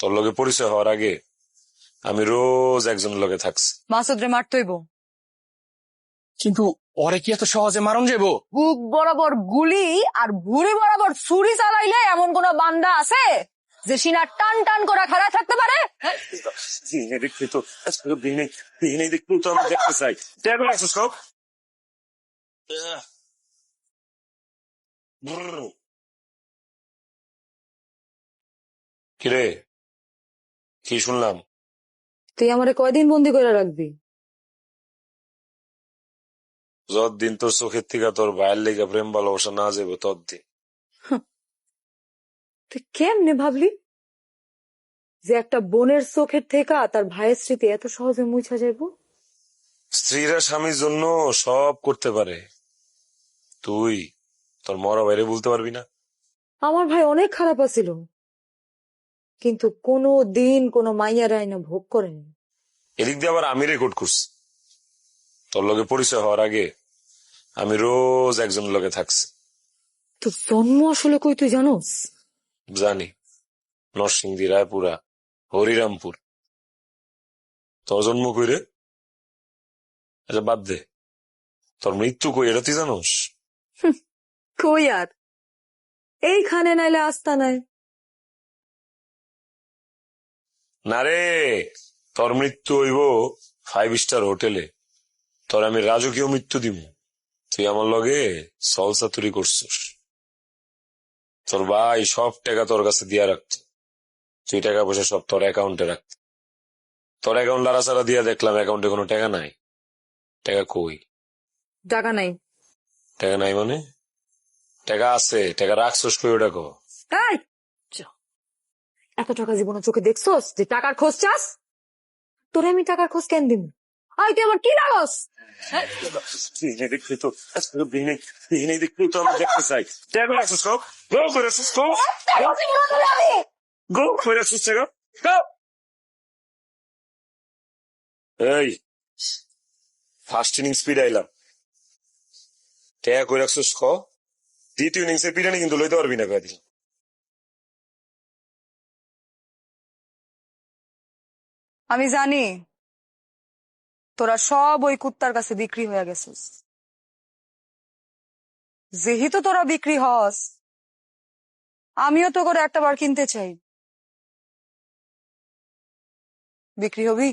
তোর লগে পরিচয় হওয়ার আগে আমি রোজ একজনের লগে থাকছি। মাসুদ রে মারতইব কিন্তু ওরে কি এত সহজে মারণ যাব বুক বরাবর গুলি আর ভুড়ি বরাবর ছুরি চালাইলে এমন কোন বান্দা আছে যে সিনা টান টান করে খাড়া থাকতে পারে? দিনে দেখতে তো দিনে দিনে দেখতে তো আমি দেখতে চাই। সব কিরে? কি শুনলাম? তুই আমারে কয়দিন বন্দি করে রাখবি? যতদিন তোর চোখের থেকে তোর ভাইয়ের লেগে প্রেম ভালোবাসা না যাবে ততদিন। তুই কেমনে ভাবলি যে একটা বোনের চোখের থেকে তার ভাইয়ের স্মৃতি এত সহজে মুছা যাইব? স্ত্রীরা স্বামীর জন্য সব করতে পারে। তুই তোর মরা বাইরে বলতে পারবি না? আমার ভাই অনেক খারাপ আছিল। কিন্তু কোনো দিন কোনো মাইয়ার আইনা ভোগ করেনি। এদিক দিয়ে আবার আমি রেকর্ড করছি। তোর লগে পরিচয় হওয়ার আগে আমি রোজ একজন লগে থাকছি। তোর জন্ম আসলে কই তুই জানোস? জানি। নরসিংদী রায়পুরা হরিরামপুর। তোর জন্ম কই রে? আচ্ছা বাদ দে। তোর মৃত্যু কই এটা তুই জানোস? কই আর? এইখানে নাইলে আস্তা নাই। না রে তোর মৃত্যু হইব ফাইভ স্টার হোটেলে তোর আমি রাজকীয় মৃত্যু দিব। তুই আমার লগে সলসাতুরি করছিস। তোর ভাই সব টাকা তোর কাছে দিয়া রাখত। তুই টাকা পয়সা সব তোর অ্যাকাউন্টে রাখত। তোর অ্যাকাউন্ট লাড়াচাড়া দিয়া দেখলাম অ্যাকাউন্টে কোনো টাকা নাই। টাকা কই? টাকা নাই। টাকা নাই মানে? টাকা আছে টাকা রাখছস কই ওটা কো। এত টাকা জীবনে চোখে দেখছস যে টাকার খোঁজ চাস? তোরে আমি টাকার খোঁজ কেন দিব আই তুই আমার কি লাগস? এই ফার্স্ট ইনিংস স্পিড আইলাম টাকা করে রাখছস দ্বিতীয় ইনিংসে পিটানি কিন্তু লইতে পারবি না কয়েকদিন আমি জানি তোরা সব ওই কুত্তার কাছে বিক্রি হয়ে গেছিস। যেহেতু তোরা বিক্রি হস আমিও তো করে একটা বার কিনতে চাই। বিক্রি হবি?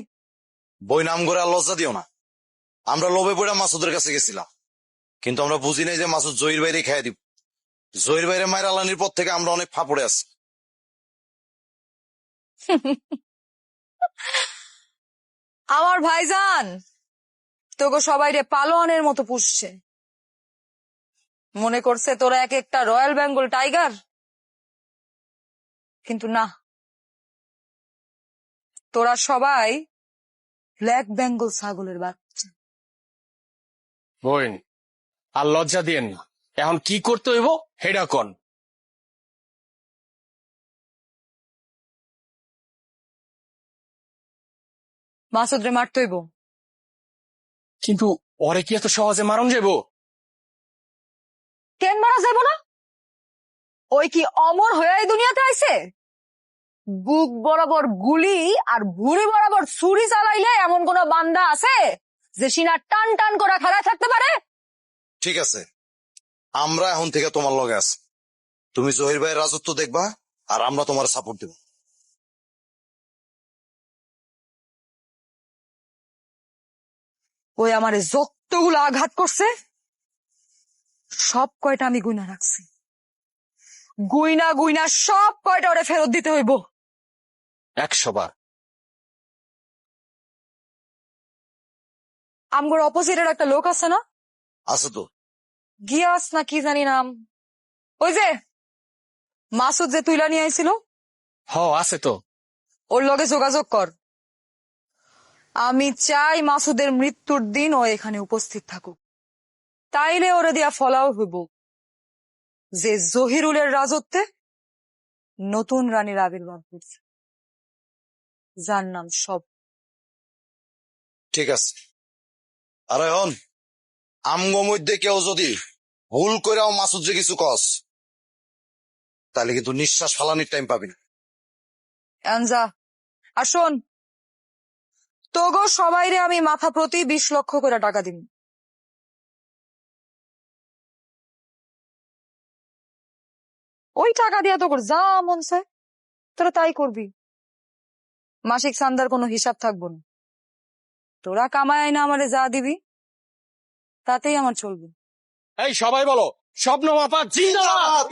বই নাম করে আর লজ্জা দিও না। আমরা লোভে পড়ে মাসুদের কাছে গেছিলাম। কিন্তু আমরা বুঝি নাই যে মাসুদ জহির বাইরে খাইয়ে দিব। জহির বাইরে মায়ের আলানির পর থেকে আমরা অনেক ফাপড়ে আছি। আমার ভাইজান তোকে সবাই রে পালোয়ানের মতো পুষছে। মনে করছে তোরা এক একটা রয়্যাল বেঙ্গল টাইগার? কিন্তু না। তোরা সবাই ব্ল্যাক বেঙ্গল ছাগলের বাচ্চা। বোন আর লজ্জা দিয়েন না। এখন কি করতে হইব, হেডা কন মাসুদ মারতইব কিন্তু ওরে কি এত সহজে মারণ যাব কেন মারা যাব না? ওই কি অমর হয়ে এই দুনিয়াতে আইছে? বুক বরাবর গুলি আর ভুড়ি বরাবর ছুরি চালাইলে এমন কোন বান্দা আছে যে সিনা টান টান করে খাড়া থাকতে পারে? ঠিক আছে। আমরা এখন থেকে তোমার লগে আছি। তুমি জহির ভাইয়ের রাজত্ব দেখবা আর আমরা তোমার সাপোর্ট দেব। ওই আমার যতগুলো আঘাত করছে সব কয়টা আমি গুইনা রাখছি। গুইনা গুইনা সব কয়টা ওরে ফেরত দিতে হইব। একশো বার। আমগোর অপোজিটের একটা লোক আছে না? আছে তো। গিয়াস না কি জানি নাম। ওই যে মাসুদ যে তুইলা নিয়ে আইছিল? হ আছে তো। ওর লগে যোগাযোগ কর। আমি চাই মাসুদের মৃত্যুর দিন ও এখানে উপস্থিত থাকুক। তাইলে ওরে দিয়া ফলাও হইব। যে জহিরুলের রাজত্বে নতুন রানীর আবির্ভাব হয়েছে যার নাম সব। ঠিক আছে। আর এখন আমগো মধ্যে কেউ যদি ভুল করেও মাসুদ যে কিছু কস তাহলে কিন্তু নিঃশ্বাস ফালানির টাইম পাবি না। আর শোন তোগো সবাইরে আমি মাথা প্রতি বিশ লক্ষ করে টাকা দিব। ওই টাকা দিয়া তোর যা মন চায় তোরা তাই করবি। মাসিক সান্দার কোনো হিসাব থাকব না। তোরা কামায় না আমারে যা দিবি তাতেই আমার চলবে। এই সবাই বলো স্বপ্ন মাপা জিন্দাবাদ!